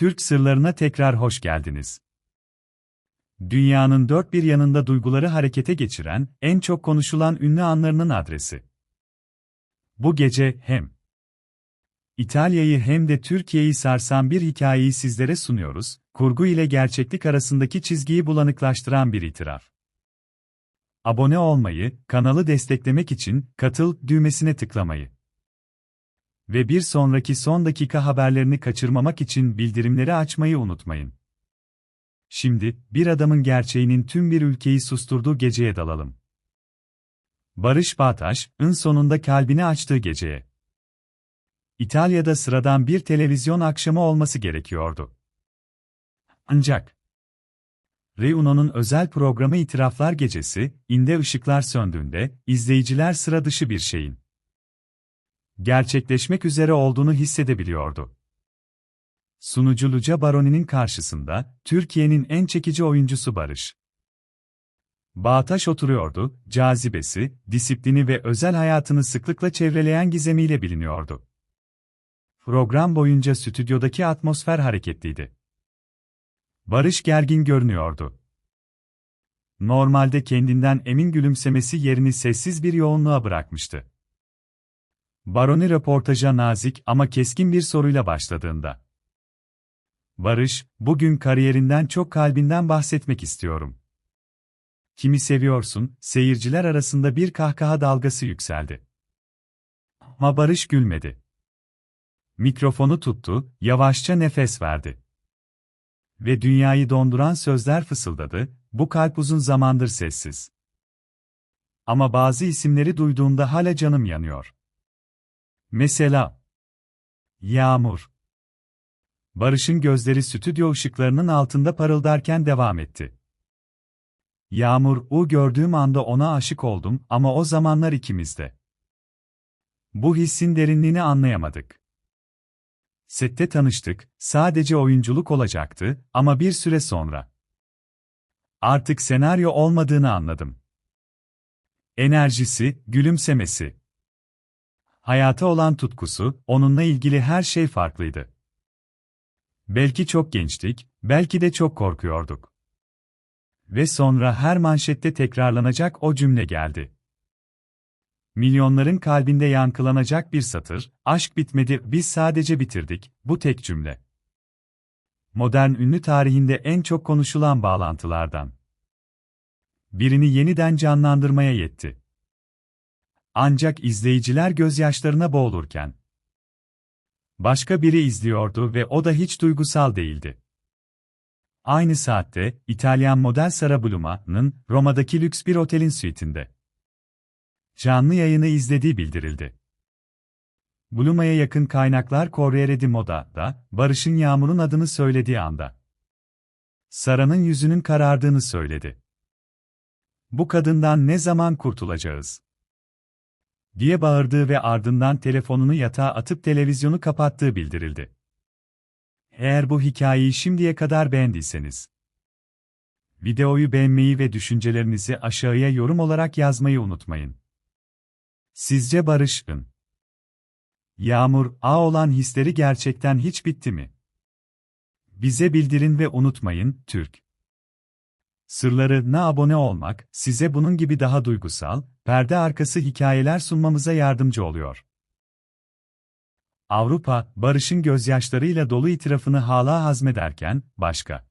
Türk sırlarına tekrar hoş geldiniz. Dünyanın dört bir yanında duyguları harekete geçiren, en çok konuşulan ünlü anlarının adresi. Bu gece hem İtalya'yı hem de Türkiye'yi sarsan bir hikayeyi sizlere sunuyoruz, kurgu ile gerçeklik arasındaki çizgiyi bulanıklaştıran bir itiraf. Abone olmayı, kanalı desteklemek için katıl düğmesine tıklamayı ve bir sonraki son dakika haberlerini kaçırmamak için bildirimleri açmayı unutmayın. Şimdi, bir adamın gerçeğinin tüm bir ülkeyi susturduğu geceye dalalım. Barış Bağtaş, ın sonunda kalbini açtığı geceye. İtalya'da sıradan bir televizyon akşamı olması gerekiyordu. Ancak, Reuno'nun özel programı İtiraflar Gecesi, inde ışıklar söndüğünde, izleyiciler sıra dışı bir şeyin gerçekleşmek üzere olduğunu hissedebiliyordu. Sunucu Luca Baroni'nin karşısında, Türkiye'nin en çekici oyuncusu Barış. Bağtaş oturuyordu, cazibesi, disiplini ve özel hayatını sıklıkla çevreleyen gizemiyle biliniyordu. Program boyunca stüdyodaki atmosfer hareketliydi. Barış gergin görünüyordu. Normalde kendinden emin gülümsemesi yerini sessiz bir yoğunluğa bırakmıştı. Baroni röportaja nazik ama keskin bir soruyla başladığında. Barış, bugün kariyerinden çok kalbinden bahsetmek istiyorum. Kimi seviyorsun, seyirciler arasında bir kahkaha dalgası yükseldi. Ama Barış gülmedi. Mikrofonu tuttu, yavaşça nefes verdi. Ve dünyayı donduran sözler fısıldadı, bu kalp uzun zamandır sessiz. Ama bazı isimleri duyduğumda hala canım yanıyor. Mesela Yağmur Barış'ın gözleri stüdyo ışıklarının altında parıldarken devam etti. Yağmur, o gördüğüm anda ona aşık oldum ama o zamanlar ikimizde. Bu hissin derinliğini anlayamadık. Sette tanıştık, sadece oyunculuk olacaktı ama bir süre sonra. Artık senaryo olmadığını anladım. Enerjisi, gülümsemesi, Hayata olan tutkusu, onunla ilgili her şey farklıydı. Belki çok gençtik, belki de çok korkuyorduk. Ve sonra her manşette tekrarlanacak o cümle geldi. Milyonların kalbinde yankılanacak bir satır, aşk bitmedi, biz sadece bitirdik, bu tek cümle. Modern ünlü tarihinde en çok konuşulan bağlantılardan. Birini yeniden canlandırmaya yetti. Ancak izleyiciler gözyaşlarına boğulurken başka biri izliyordu ve o da hiç duygusal değildi. Aynı saatte İtalyan model Sara Bluma'nın Roma'daki lüks bir otelin suite'inde canlı yayını izlediği bildirildi. Bluma'ya yakın kaynaklar Corriere di Moda'da Barış'ın Yağmur'un adını söylediği anda Sara'nın yüzünün karardığını söyledi. Bu kadından ne zaman kurtulacağız? Diye bağırdığı ve ardından telefonunu yatağa atıp televizyonu kapattığı bildirildi. Eğer bu hikayeyi şimdiye kadar beğendiyseniz, videoyu beğenmeyi ve düşüncelerinizi aşağıya yorum olarak yazmayı unutmayın. Sizce Barış'ın Yağmur, A olan hisleri gerçekten hiç bitti mi? Bize bildirin ve unutmayın, Türk. Sırlarına abone olmak, size bunun gibi daha duygusal, perde arkası hikayeler sunmamıza yardımcı oluyor. Avrupa, barışın gözyaşlarıyla dolu itirafını hala hazmederken, başka